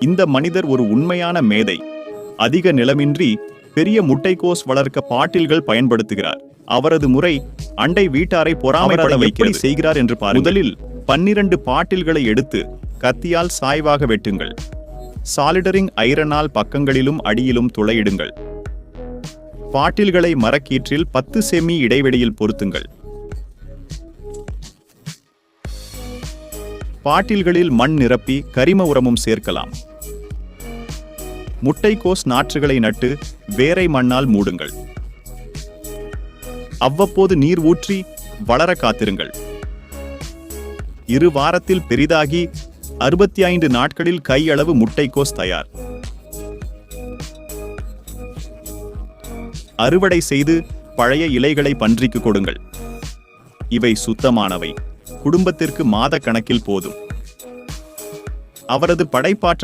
இந்த மனிதர் ஒரு உண்மையான மேதை. அதிக நிலமின்றி பெரிய முட்டைக்கோஸ் வளர்க்க பாட்டில்கள் பயன்படுத்துகிறார். அவரது முறை அண்டை வீட்டாரை பொறாமைப்பட வைக்க செய்கிறார் என்று பாருங்கள். முதலில் பன்னிரண்டு பாட்டில்களை எடுத்து கத்தியால் சாய்வாக வெட்டுங்கள். சாலிடரிங் ஐரனால் பக்கங்களிலும் அடியிலும் துளையிடுங்கள். பாட்டில்களை மரக்கீற்றில் பத்து செமி இடைவெளியில் பொருத்துங்கள். பாட்டில்களில் மண் நிரப்பி கரிம உரமும் சேர்க்கலாம். முட்டைக்கோஸ் நாற்றுகளை நட்டு வேரை மண்ணால் மூடுங்கள். அவ்வப்போது நீர் ஊற்றி வளர காத்திருங்கள். இரு வாரத்தில் பெரிதாகி அறுபத்தி ஐந்து நாட்களில் கையளவு முட்டைக்கோஸ் தயார். அறுவடை செய்து பழைய இலைகளை பன்றிக்கு கொடுங்கள். இவை சுத்தமானவை. குடும்பத்திற்கு மாத கணக்கில் போதும். அவரது படைப்பாற்றல்